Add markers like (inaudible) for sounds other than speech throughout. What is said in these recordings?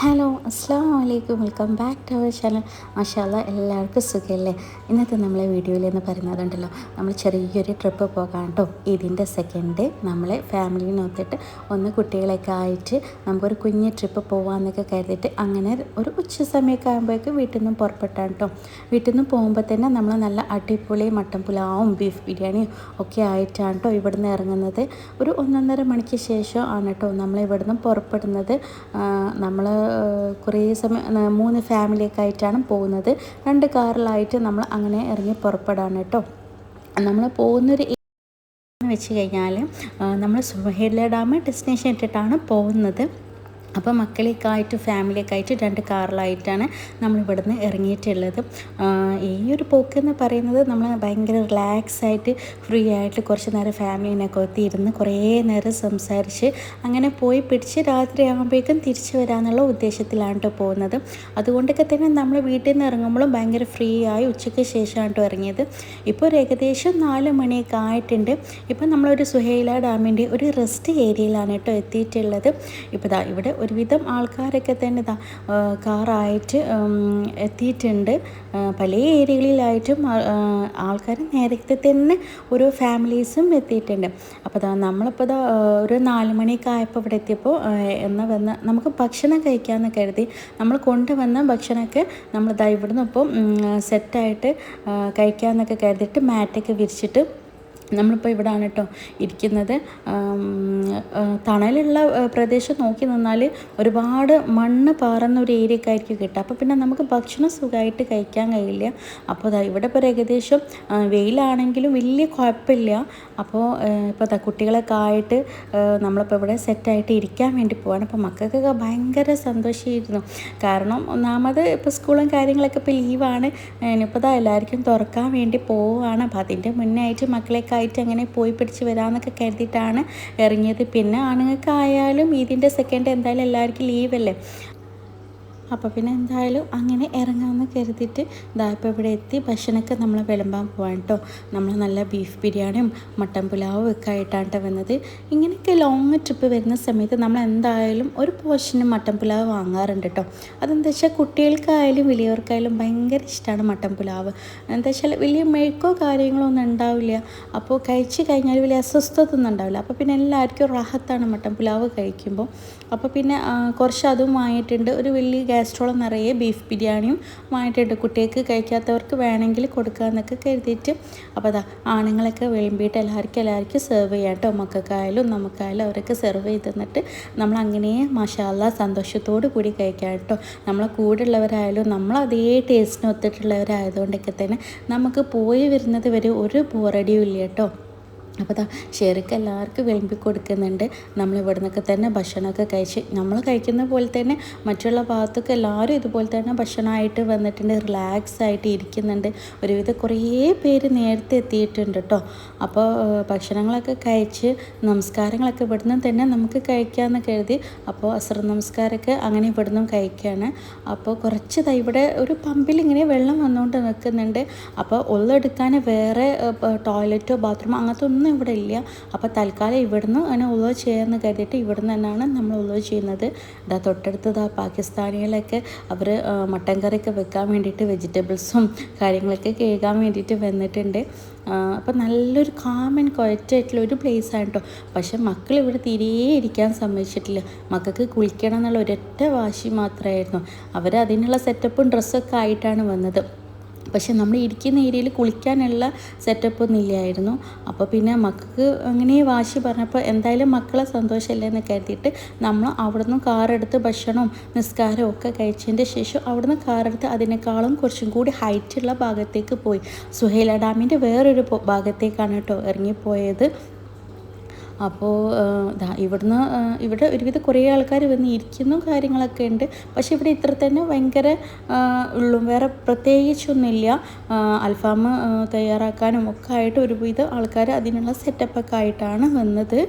Hello അസ്സാം വലൈക്കും welcome back to our channel. മാഷാല്ല എല്ലാവർക്കും സുഖമല്ലേ ഇന്നത്തെ നമ്മളെ വീഡിയോയിൽ എന്ന് പറയുന്നതുണ്ടല്ലോ നമ്മൾ ചെറിയൊരു ട്രിപ്പ് പോകാം കേട്ടോ. ഇതിന്റെ സെക്കൻഡ് ഡേ നമ്മളെ ഫാമിലിനൊത്തിട്ട് ഒന്ന് കുട്ടികളൊക്കെ ആയിട്ട് നമുക്കൊരു കുഞ്ഞ് ട്രിപ്പ് പോകാമെന്നൊക്കെ കരുതിയിട്ട് അങ്ങനെ ഒരു ഉച്ച സമയമൊക്കെ ആകുമ്പോഴേക്കും വീട്ടിൽ നിന്നും പുറപ്പെട്ടാണ് കേട്ടോ. വീട്ടിൽ നിന്ന് പോകുമ്പോൾ തന്നെ നമ്മൾ നല്ല അടിപൊളി മട്ടൻ പുലാവും ബീഫ് ബിരിയാണിയും ഒക്കെ ആയിട്ടാണ് കേട്ടോ ഇവിടുന്ന് ഇറങ്ങുന്നത്. ഒരു ഒന്നൊന്നര മണിക്ക് ശേഷം ആണ് കേട്ടോ നമ്മൾ ഇവിടുന്ന് പുറപ്പെടുന്നത്. നമ്മൾ കുറേ സമയം മൂന്ന് ഫാമിലിയൊക്കെ ആയിട്ടാണ് പോകുന്നത്. രണ്ട് കാറിലായിട്ട് നമ്മൾ അങ്ങനെ ഇറങ്ങി പുറപ്പെടാണ് കേട്ടോ. നമ്മൾ പോകുന്നൊരു വെച്ച് കഴിഞ്ഞാൽ നമ്മൾ സുഹേല ഡാം ഡെസ്റ്റിനേഷൻ ഇട്ടിട്ടാണ് പോകുന്നത്. അപ്പോൾ മക്കളെയൊക്കെ ആയിട്ട് ഫാമിലിയൊക്കെ ആയിട്ട് രണ്ട് കാറിലായിട്ടാണ് നമ്മൾ ഇവിടുന്ന് ഇറങ്ങിയിട്ടുള്ളത് ഈ ഒരു പോക്ക് എന്ന് പറയുന്നത് നമ്മൾ ഭയങ്കര റിലാക്സ് ആയിട്ട് ഫ്രീ ആയിട്ട് കുറച്ച് നേരം ഫാമിലിനൊക്കെ ഒത്തി ഇരുന്ന് കുറേ നേരം സംസാരിച്ച് അങ്ങനെ പോയി പിടിച്ച് രാത്രി ആകുമ്പോഴേക്കും തിരിച്ചു വരാമെന്നുള്ള ഉദ്ദേശത്തിലാണ് കേട്ടോ പോകുന്നത്. അതുകൊണ്ടൊക്കെ തന്നെ നമ്മൾ വീട്ടിൽ നിന്ന് ഇറങ്ങുമ്പോഴും ഭയങ്കര ഫ്രീ ആയി ഉച്ചയ്ക്ക് ശേഷമാണ് കേട്ടോ ഇറങ്ങിയത്. ഇപ്പോൾ ഒരു ഏകദേശം നാല് മണിയൊക്കെ ആയിട്ടുണ്ട്. ഇപ്പം നമ്മളൊരു സുഹേല ഡാമിന്റെ ഒരു റെസ്റ്റ് ഏരിയയിലാണ് കേട്ടോ എത്തിയിട്ടുള്ളത് ഇപ്പോൾ ഇവിടെ ഒരുവിധം ആൾക്കാരൊക്കെ തന്നെ ഇതാ കാറായിട്ട് എത്തിയിട്ടുണ്ട്. പല ഏരിയകളിലായിട്ടും ആൾക്കാർ നേരത്തെ തന്നെ ഓരോ ഫാമിലീസും എത്തിയിട്ടുണ്ട്. അപ്പോൾ ദാ നമ്മളിപ്പോൾ ദാ ഒരു നാല് മണിയൊക്കെ ആയപ്പോൾ ഇവിടെ എത്തിയപ്പോൾ എന്നാൽ വന്ന് നമുക്ക് ഭക്ഷണം കഴിക്കാമെന്ന് കരുതി നമ്മൾ കൊണ്ടുവന്ന ഭക്ഷണമൊക്കെ നമ്മൾ ദാ ഇവിടുന്ന് ഇപ്പം സെറ്റായിട്ട് കഴിക്കാമെന്നൊക്കെ കരുതിയിട്ട് മാറ്റൊക്കെ വിരിച്ചിട്ട് നമ്മളിപ്പോൾ ഇവിടെയാണ് കേട്ടോ ഇരിക്കുന്നത്. തണലുള്ള പ്രദേശം നോക്കി നിന്നാൽ ഒരുപാട് മണ്ണ് പാറുന്ന ഒരു ഏരിയയൊക്കെ ആയിരിക്കും കിട്ടുക. അപ്പോൾ പിന്നെ നമുക്ക് ഭക്ഷണം സുഖമായിട്ട് കഴിക്കാൻ കഴിയില്ല. അപ്പോൾ ദാ ഇവിടെ ഇപ്പോൾ ഏകദേശം വെയിലാണെങ്കിലും വലിയ കുഴപ്പമില്ല. അപ്പോൾ ഇപ്പോൾ ദാ കുട്ടികളൊക്കെ ആയിട്ട് നമ്മളിപ്പോൾ ഇവിടെ സെറ്റായിട്ട് ഇരിക്കാൻ വേണ്ടി പോവാണ്. അപ്പോൾ മക്കൾക്കൊക്കെ ഭയങ്കര സന്തോഷമായിരുന്നു കാരണം ഒന്നാമത് ഇപ്പോൾ സ്കൂളും കാര്യങ്ങളൊക്കെ ഇപ്പോൾ ലീവാണ്. ഇനിയിപ്പോൾ ദാ എല്ലാവർക്കും തുറക്കാൻ വേണ്ടി പോവുകയാണ് അപ്പോൾ അതിന്റെ മുന്നേ ആയിട്ട് മക്കളെയൊക്കെ ആയിട്ട് അങ്ങനെ പോയി പിടിച്ച് വരാമെന്നൊക്കെ കരുതിയിട്ടാണ് ഇറങ്ങിയത്. പിന്നെ ആണുങ്ങൾക്കായാലും ഇതിന്റെ സെക്കൻഡ് എന്തായാലും എല്ലാവർക്കും ലീവല്ലേ അപ്പോൾ പിന്നെ എന്തായാലും അങ്ങനെ ഇറങ്ങാമെന്ന് കരുതിയിട്ട് ഇതാ ഇപ്പോൾ ഇവിടെ എത്തി. ഭക്ഷണമൊക്കെ നമ്മൾ വിളമ്പാൻ പോകാൻ കേട്ടോ നമ്മൾ നല്ല ബീഫ് ബിരിയാണിയും മട്ടൻ പുലാവും ഒക്കെ ആയിട്ടാണ് ട്ടോ വന്നത്. ഇങ്ങനെയൊക്കെ ലോങ് ട്രിപ്പ് വരുന്ന സമയത്ത് നമ്മൾ എന്തായാലും ഒരു പോർഷന് മട്ടൻ പുലാവ് വാങ്ങാറുണ്ട് കേട്ടോ അതെന്താ വെച്ചാൽ കുട്ടികൾക്കായാലും വലിയവർക്കായാലും ഭയങ്കര ഇഷ്ടമാണ് മട്ടൻ പുലാവ്. എന്താ വെച്ചാൽ വലിയ മെഴുക്കോ കാര്യങ്ങളോ ഒന്നും ഉണ്ടാവില്ല. അപ്പോൾ കഴിച്ച് കഴിഞ്ഞാൽ വലിയ അസ്വസ്ഥത ഒന്നും ഉണ്ടാവില്ല. അപ്പോൾ പിന്നെ എല്ലാവർക്കും റാഹത്താണ് മട്ടൻ പുലാവ് കഴിക്കുമ്പോൾ അപ്പോൾ പിന്നെ കുറച്ച് അതും വാങ്ങിയിട്ടുണ്ട്. ഒരു വലിയ ഗ്യാസ്ട്രോളം നിറയെ ബീഫ് ബിരിയാണിയും വാങ്ങിയിട്ടുണ്ട്. കുട്ടികൾക്ക് കഴിക്കാത്തവർക്ക് വേണമെങ്കിൽ കൊടുക്കാമെന്നൊക്കെ കരുതിയിട്ട്. അപ്പോൾ അതാ ആണുങ്ങളൊക്കെ വിളമ്പിയിട്ട് എല്ലാവർക്കും എല്ലാവർക്കും സെർവ് ചെയ്യാം കേട്ടോ മക്കൾക്കായാലും നമുക്കായാലും അവരൊക്കെ സെർവ് ചെയ്ത് തന്നിട്ട് നമ്മൾ അങ്ങനെ മഷാല സന്തോഷത്തോടു കൂടി കഴിക്കാം കേട്ടോ നമ്മളെ കൂടെ ഉള്ളവരായാലും നമ്മൾ അതേ ടേസ്റ്റിന് ഒത്തിട്ടുള്ളവരായതുകൊണ്ടൊക്കെ തന്നെ നമുക്ക് പോയി വരുന്നത് വരെ ഒരു ബോറടിയും ഇല്ല കേട്ടോ അപ്പോൾ അതാ ഷെയർക്ക് എല്ലാവർക്കും വിളമ്പി കൊടുക്കുന്നുണ്ട്. നമ്മൾ ഇവിടെ നിന്നൊക്കെ തന്നെ ഭക്ഷണമൊക്കെ കഴിച്ച് നമ്മൾ കഴിക്കുന്ന പോലെ തന്നെ മറ്റുള്ള ഭാഗത്തൊക്കെ എല്ലാവരും ഇതുപോലെ തന്നെ ഭക്ഷണമായിട്ട് വന്നിട്ടുണ്ട് റിലാക്സ് ആയിട്ട് ഇരിക്കുന്നുണ്ട്. ഒരുവിധം കുറേ പേര് നേരത്തെ എത്തിയിട്ടുണ്ട് കേട്ടോ. അപ്പോൾ ഭക്ഷണങ്ങളൊക്കെ കഴിച്ച് നമസ്കാരങ്ങളൊക്കെ ഇവിടുന്ന് തന്നെ നമുക്ക് കഴിക്കാമെന്ന് കരുതി അപ്പോൾ അസർ നമസ്കാരമൊക്കെ അങ്ങനെ ഇവിടുന്നും കഴിക്കുകയാണ്. അപ്പോൾ കുറച്ച് ഇവിടെ ഒരു പമ്പിൽ ഇങ്ങനെ വെള്ളം വന്നുകൊണ്ട് നിൽക്കുന്നുണ്ട്. അപ്പോൾ ഒള്ളെടുക്കാൻ വേറെ ടോയ്ലറ്റോ ബാത്റൂമോ അങ്ങനത്തെ ഒന്നും ഇവിടെ ഇല്ല. അപ്പോൾ തൽക്കാലം ഇവിടുന്ന് അങ്ങനെ ഉള്ളോ ചെയ്യാമെന്ന് കരുതിയിട്ട് ഇവിടുന്ന് തന്നെയാണ് നമ്മൾ ഉള്ളോ ചെയ്യുന്നത്. ഇതാ തൊട്ടടുത്ത് ഇതാ പാകിസ്ഥാനികളൊക്കെ അവർ മട്ടൻ കറിയൊക്കെ വെക്കാൻ വേണ്ടിയിട്ട് വെജിറ്റബിൾസും കാര്യങ്ങളൊക്കെ കേൾക്കാൻ വേണ്ടിയിട്ട് വന്നിട്ടുണ്ട്. അപ്പോൾ നല്ലൊരു കാം ആൻഡ് ക്വയറ്റായിട്ടുള്ള ഒരു പ്ലേസ് ആണ് കേട്ടോ പക്ഷെ മക്കൾ ഇവിടെ തീരെ ഇരിക്കാൻ സമ്മതിച്ചിട്ടില്ല. മക്കൾക്ക് കുളിക്കണം എന്നുള്ള ഒരൊറ്റ വാശി മാത്രമായിരുന്നു. അവർ അതിനുള്ള സെറ്റപ്പും ഡ്രസ്സൊക്കെ ആയിട്ടാണ് വന്നത്. പക്ഷെ നമ്മൾ ഇരിക്കുന്ന ഏരിയയിൽ കുളിക്കാനുള്ള സെറ്റപ്പ് ഒന്നും ഇല്ലായിരുന്നു. അപ്പോൾ പിന്നെ മക്കൾക്ക് അങ്ങനെ വാശി പറഞ്ഞപ്പോൾ എന്തായാലും മക്കളെ സന്തോഷമല്ലേ എന്ന് കരുതിയിട്ട് നമ്മൾ അവിടുന്ന് കാറെടുത്ത് ഭക്ഷണവും നിസ്കാരവും ഒക്കെ കഴിച്ചതിന്റെ ശേഷം അവിടുന്ന് കാറെടുത്ത് അതിനേക്കാളും കുറച്ചും കൂടി ഹൈറ്റുള്ള ഭാഗത്തേക്ക് പോയി. സുഹേല ഡാമിന്റെ വേറൊരു ഭാഗത്തേക്കാണ് കേട്ടോ ഇറങ്ങിപ്പോയത്. അപ്പോൾ ഇവിടുന്ന് ഇവിടെ ഒരുവിധ കുറേ ആൾക്കാർ വന്ന് ഇരിക്കുന്നു കാര്യങ്ങളൊക്കെ ഉണ്ട്. പക്ഷേ ഇവിടെ ഇത്ര തന്നെ ഭയങ്കര ഉള്ളൂ വേറെ പ്രത്യേകിച്ചൊന്നുമില്ല. അൽഫാം തയ്യാറാക്കാനും ഒക്കെ ആയിട്ട് ഒരുവിധ ആൾക്കാർ അതിനുള്ള സെറ്റപ്പൊക്കെ ആയിട്ടാണ് വന്നത്.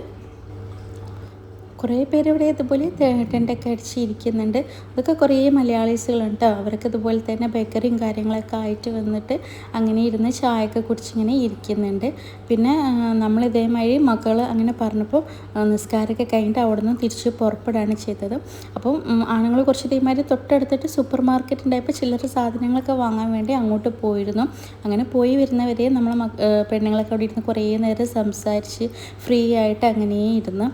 കുറേ പേര് ഇവിടെ ഇതുപോലെ ടെന്റൊക്കെ അടിച്ച് ഇരിക്കുന്നുണ്ട്. അതൊക്കെ കുറേ മലയാളീസുകളുണ്ട് അവർക്ക് ഇതുപോലെ തന്നെ ബേക്കറിയും കാര്യങ്ങളൊക്കെ ആയിട്ട് വന്നിട്ട് അങ്ങനെ ഇരുന്ന് ചായയൊക്കെ കുടിച്ചിങ്ങനെ ഇരിക്കുന്നുണ്ട്. പിന്നെ നമ്മൾ ഇതേമാതിരി മക്കൾ അങ്ങനെ പറഞ്ഞപ്പോൾ നിസ്കാരമൊക്കെ കഴിഞ്ഞിട്ട് അവിടെ നിന്ന് തിരിച്ച് പുറപ്പെടുകയാണ് ചെയ്തത്. അപ്പം ആണുങ്ങൾ കുറച്ച് ഇതേമാതിരി തൊട്ടടുത്തിട്ട് സൂപ്പർ മാർക്കറ്റ് ഉണ്ടായപ്പോൾ ചില്ലറ സാധനങ്ങളൊക്കെ വാങ്ങാൻ വേണ്ടി അങ്ങോട്ട് പോയിരുന്നു. അങ്ങനെ പോയി വരുന്നവരെ നമ്മൾ പെണ്ണുങ്ങളൊക്കെ അവിടെ ഇരുന്ന് കുറേ നേരം സംസാരിച്ച് ഫ്രീ ആയിട്ട് അങ്ങനെ ഇരുന്ന്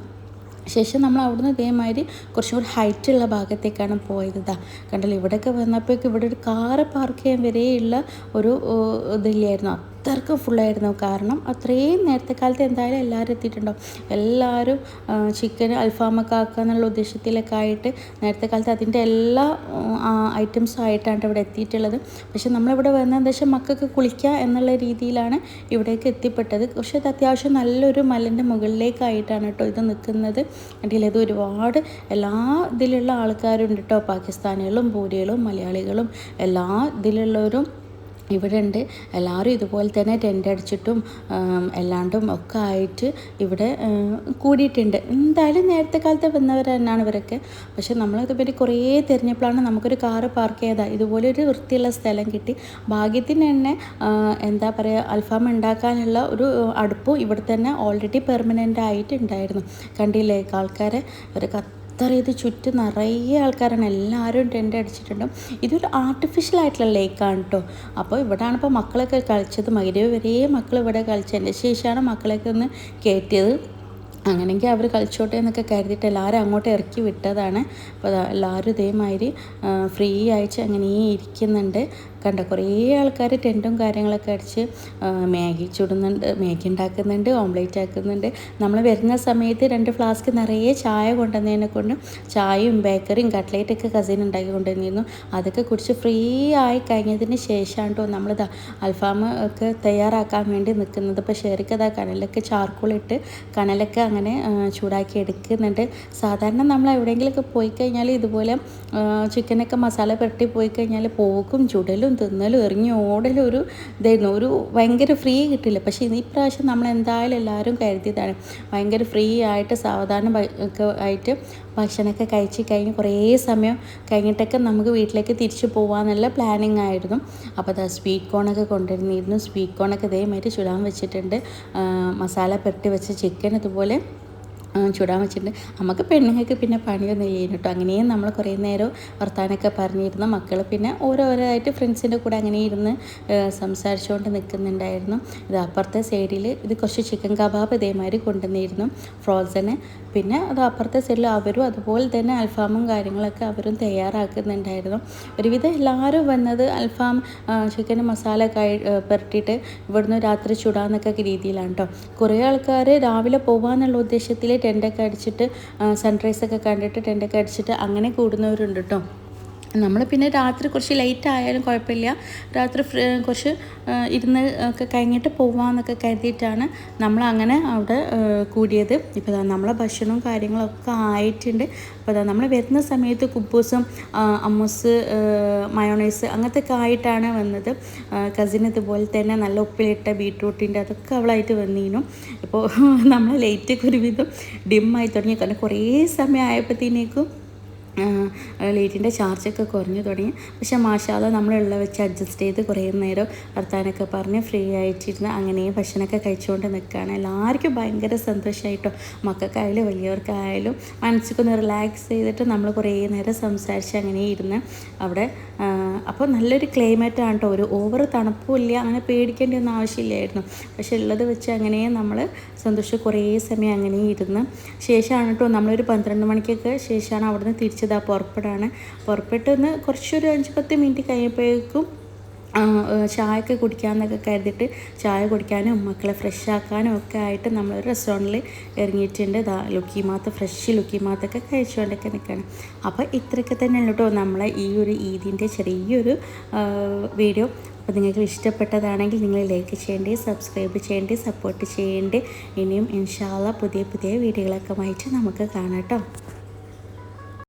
ശേഷം നമ്മൾ അവിടുന്ന് ഇതേമാതിരി കുറച്ചും കൂടി ഹൈറ്റുള്ള ഭാഗത്തേക്കാണ് പോയത് ഇതാ കണ്ടല്ലോ? ഇവിടെയൊക്കെ വന്നപ്പോഴേക്കും ഇവിടെ ഒരു കാറ് പാർക്ക് ചെയ്യാൻ വരെയുള്ള ഒരു ഇതില്ലായിരുന്നു. അത്രയ്ക്ക് ഫുള്ളായിരുന്നു കാരണം അത്രയും നേരത്തെ കാലത്ത് എന്തായാലും എല്ലാവരും എത്തിയിട്ടുണ്ടാവും എല്ലാവരും ചിക്കൻ അൽഫാമൊക്കെ ആക്കുക എന്നുള്ള ഉദ്ദേശത്തിലൊക്കെ ആയിട്ട് നേരത്തെ കാലത്ത് അതിന്റെ എല്ലാ ഐറ്റംസും ആയിട്ടാണ് ഇവിടെ എത്തിയിട്ടുള്ളത്. പക്ഷേ നമ്മളിവിടെ വന്ന എന്താ വെച്ചാൽ മക്കൾക്ക് കുളിക്കുക എന്നുള്ള രീതിയിലാണ് ഇവിടേക്ക് എത്തിപ്പെട്ടത്. പക്ഷേ അത് അത്യാവശ്യം നല്ലൊരു മലന്റെ മുകളിലേക്കായിട്ടാണ് കേട്ടോ ഇത് നിൽക്കുന്നത്. അല്ലെങ്കിൽ ഇത് ഒരുപാട് എല്ലാ ഇതിലുള്ള ആൾക്കാരുണ്ട് കേട്ടോ. പാകിസ്ഥാനികളും പൂരികളും മലയാളികളും എല്ലാ ഇതിലുള്ളവരും ഇവിടെ ഉണ്ട് എല്ലാവരും ഇതുപോലെ തന്നെ ടെന്റ് അടിച്ചിട്ടും എല്ലാണ്ടും ഒക്കെ ആയിട്ട് ഇവിടെ കൂടിയിട്ടുണ്ട്. എന്തായാലും നേരത്തെ കാലത്ത് വന്നവർ തന്നെയാണ് ഇവരൊക്കെ. പക്ഷെ നമ്മളിതുപറ്റി കുറേ തിരഞ്ഞപ്പോഴാണ് നമുക്കൊരു കാറ് പാർക്ക് ചെയ്താൽ ഇതുപോലെ ഒരു വൃത്തിയുള്ള സ്ഥലം കിട്ടി. ഭാഗ്യത്തിന് തന്നെ എന്താ പറയുക അൽഫാം ഉണ്ടാക്കാനുള്ള ഒരു അടുപ്പും ഇവിടെ തന്നെ ഓൾറെഡി പെർമനന്റ് ആയിട്ടുണ്ടായിരുന്നു. കണ്ടില്ലേ ആൾക്കാരെ ഒരു അത്ര ഇത് ചുറ്റും നിറയെ ആൾക്കാരാണ്. എല്ലാവരും ടെന്റ് അടിച്ചിട്ടുണ്ട്. ഇതൊരു ആർട്ടിഫിഷ്യൽ ആയിട്ടുള്ള ലേക്കാണ് കേട്ടോ അപ്പോൾ ഇവിടെയാണ് ഇപ്പോൾ മക്കളൊക്കെ കളിച്ചത്. മകരവ് വരെ മക്കൾ ഇവിടെ കളിച്ചതിന്റെ ശേഷമാണ് മക്കളൊക്കെ ഒന്ന് കയറ്റിയത് അങ്ങനെയെങ്കിൽ അവർ കളിച്ചോട്ടെ എന്നൊക്കെ കരുതിയിട്ട് എല്ലാവരും അങ്ങോട്ട് ഇറക്കി വിട്ടതാണ്. അപ്പോൾ എല്ലാവരും ഇതേമാതിരി ഫ്രീ ആയിട്ട് അങ്ങനെ ഇരിക്കുന്നുണ്ട്. കണ്ട കുറേ ആൾക്കാർ ടെന്റും കാര്യങ്ങളൊക്കെ അടിച്ച് മാഗി ചുടുന്നുണ്ട് മാഗി ഉണ്ടാക്കുന്നുണ്ട് ഓംലേറ്റ് ആക്കുന്നുണ്ട്. നമ്മൾ വരുന്ന സമയത്ത് രണ്ട് ഫ്ലാസ്ക് നിറയെ ചായ കൊണ്ടുവന്നതിനെ കൊണ്ട് ചായയും ബേക്കറിയും കട്ട്ലേറ്റൊക്കെ കസിൻ ഉണ്ടാക്കി കൊണ്ടുവന്നിരുന്നു. അതൊക്കെ കുടിച്ച് ഫ്രീ ആയി കഴിഞ്ഞതിന് ശേഷമാണ് കേട്ടോ നമ്മളിതാ അൽഫാം ഒക്കെ തയ്യാറാക്കാൻ വേണ്ടി നിൽക്കുന്നത് ഇപ്പോൾ ഷെറിക്ക് അതാ കനലൊക്കെ ചാർക്കോൾ ഇട്ട് കനലൊക്കെ അങ്ങനെ ചൂടാക്കി എടുക്കുന്നുണ്ട്. സാധാരണ നമ്മൾ എവിടെയെങ്കിലുമൊക്കെ പോയി കഴിഞ്ഞാൽ ഇതുപോലെ ചിക്കനൊക്കെ മസാല പെട്ടി പോയി കഴിഞ്ഞാൽ പോകും ചുടലും തിന്നലും എറിഞ്ഞു ഓടലും ഒരു ഇതായിരുന്നു. ഒരു ഭയങ്കര ഫ്രീ കിട്ടില്ല. പക്ഷേ ഈ പ്രാവശ്യം നമ്മൾ എന്തായാലും എല്ലാവരും കരുതിയതാണ്. ഭയങ്കര ഫ്രീ ആയിട്ട് സാവധാനം ഒക്കെ ആയിട്ട് ഭക്ഷണമൊക്കെ കഴിച്ച് കഴിഞ്ഞ് കുറേ സമയം കഴിഞ്ഞിട്ടൊക്കെ നമുക്ക് വീട്ടിലേക്ക് തിരിച്ചു പോകാമെന്നുള്ള പ്ലാനിങ് ആയിരുന്നു. അപ്പോൾ അത് സ്വീറ്റ് കോണൊക്കെ കൊണ്ടുവരുന്നിരുന്നു സ്വീറ്റ് കോണൊക്കെ ഇതേമാതിരി ചുടാൻ വെച്ചിട്ടുണ്ട്. മസാല പെരട്ടി വെച്ച ചിക്കൻ ഇതുപോലെ ചുടാൻ വെച്ചിട്ടുണ്ട്. നമുക്ക് പെണ്ണുങ്ങൾക്ക് പിന്നെ പണിയൊന്നും ചെയ്യുന്നു കേട്ടോ അങ്ങനെയും നമ്മൾ കുറേ നേരം വർത്താനൊക്കെ പറഞ്ഞിരുന്നു. മക്കൾ പിന്നെ ഓരോരോരായിട്ട് ഫ്രണ്ട്സിന്റെ കൂടെ അങ്ങനെ ഇരുന്ന് സംസാരിച്ചുകൊണ്ട് നിൽക്കുന്നുണ്ടായിരുന്നു ഇത് അപ്പുറത്തെ സൈഡിൽ ഇത് കുറച്ച് ചിക്കൻ കബാബ് ഇതേമാതിരി കൊണ്ടുവന്നിരുന്നു ഫ്രോസന്. പിന്നെ അത് അപ്പുറത്തെ സൈഡിൽ അവരും അതുപോലെ തന്നെ അൽഫാമും കാര്യങ്ങളൊക്കെ അവരും തയ്യാറാക്കുന്നുണ്ടായിരുന്നു. ഒരുവിധം എല്ലാവരും വന്നത് അൽഫാം ചിക്കൻ മസാല കഴി പുരട്ടിയിട്ട് ഇവിടുന്ന് രാത്രി ചുടാന്നൊക്കെ രീതിയിലാണ് കേട്ടോ കുറേ ആൾക്കാർ രാവിലെ പോകാമെന്നുള്ള ഉദ്ദേശത്തിൽ ടെന്റൊക്കെ അടിച്ചിട്ട് സൺറൈസൊക്കെ കണ്ടിട്ട് ടെന്റൊക്കെ അടിച്ചിട്ട് അങ്ങനെ കൂടുന്നവരുണ്ട് കേട്ടോ നമ്മൾ പിന്നെ രാത്രി കുറച്ച് ലേറ്റ് ആയാലും കുഴപ്പമില്ല. രാത്രി കുറച്ച് ഇരുന്ന് ഒക്കെ കഴിഞ്ഞിട്ട് പോവാമെന്നൊക്കെ കരുതിയിട്ടാണ് നമ്മൾ അങ്ങനെ അവിടെ കൂടിയത്. ഇപ്പോൾ നമ്മളെ ഭക്ഷണവും കാര്യങ്ങളൊക്കെ ആയിട്ടുണ്ട്. അപ്പോൾ നമ്മൾ വരുന്ന സമയത്ത് കുബൂസും അമ്മൂസ് മയോണൈസ് അങ്ങനത്തെ ഒക്കെ ആയിട്ടാണ് വന്നത്. കസിൻ ഇതുപോലെ തന്നെ നല്ല ഉപ്പിലിട്ട ബീട്രൂട്ടിന്റെ അതൊക്കെ അവളായിട്ട് വന്നിരുന്നു ഇപ്പോൾ (laughs) നമ്മൾ ലേറ്റൊക്കെ ഒരുവിധം ഡിമ്മായി തുടങ്ങി. കാരണം കുറേ സമയം ആയപ്പോഴത്തേക്കും ലൈറ്റിന്റെ ചാർജൊക്കെ കുറഞ്ഞു തുടങ്ങി. പക്ഷെ മാഷാല നമ്മളുള്ള വെച്ച് അഡ്ജസ്റ്റ് ചെയ്ത് കുറേ നേരം വർത്താനൊക്കെ പറഞ്ഞ് ഫ്രീ ആയിട്ടിരുന്ന് അങ്ങനെയും ഭക്ഷണമൊക്കെ കഴിച്ചുകൊണ്ട് നിൽക്കുകയാണ്. എല്ലാവർക്കും ഭയങ്കര സന്തോഷമായിട്ടോ മക്കൾക്കായാലും വലിയവർക്കായാലും മനസ്സിലൊന്ന് റിലാക്സ് ചെയ്തിട്ട് നമ്മൾ കുറേ നേരം സംസാരിച്ച് അങ്ങനെ ഇരുന്ന് അവിടെ അപ്പോൾ നല്ലൊരു ക്ലൈമറ്റ് ആണ് കേട്ടോ ഒരു ഓവർ തണുപ്പുമില്ല അങ്ങനെ പേടിക്കേണ്ട ഒന്നും ആവശ്യമില്ലായിരുന്നു. പക്ഷെ ഉള്ളത് വെച്ച് അങ്ങനെ നമ്മൾ സന്തോഷം കുറേ സമയം അങ്ങനെ ഇരുന്ന് ശേഷമാണ് കേട്ടോ നമ്മളൊരു പന്ത്രണ്ട് മണിക്കൊക്കെ ശേഷമാണ് അവിടുന്ന് തിരിച്ചതാ. പുറപ്പെടാണ്. പുറപ്പെട്ടെന്ന് കുറച്ചൊരു അഞ്ച് പത്ത് മിനിറ്റ് കഴിയുമ്പോഴേക്കും ചായയൊക്കെ കുടിക്കാമെന്നൊക്കെ കരുതിയിട്ട് ചായ കുടിക്കാനും മക്കളെ ഫ്രഷ് ആക്കാനും ഒക്കെ ആയിട്ട് നമ്മൾ റെസ്റ്റോറന്റിൽ ഇറങ്ങിയിട്ടുണ്ട്. ദാ ലുക്കിമാത്ത് ഫ്രഷ് ലുക്കിമാത്തൊക്കെ കഴിച്ചുകൊണ്ടൊക്കെ നിൽക്കുകയാണ് അപ്പോൾ ഇത്രയൊക്കെ തന്നെയാണ് കേട്ടോ നമ്മളെ ഈ ഒരു ഈദിന്റെ ചെറിയൊരു വീഡിയോ അപ്പോൾ നിങ്ങൾക്ക് ഇഷ്ടപ്പെട്ടതാണെങ്കിൽ നിങ്ങൾ ലൈക്ക് ചെയ്യേണ്ടി സബ്സ്ക്രൈബ് ചെയ്യേണ്ടി സപ്പോർട്ട് ചെയ്യേണ്ടി. ഇനിയും ഇൻഷാല്ല പുതിയ പുതിയ വീഡിയോകളൊക്കെ വായിച്ച് നമുക്ക് കാണാം കേട്ടോ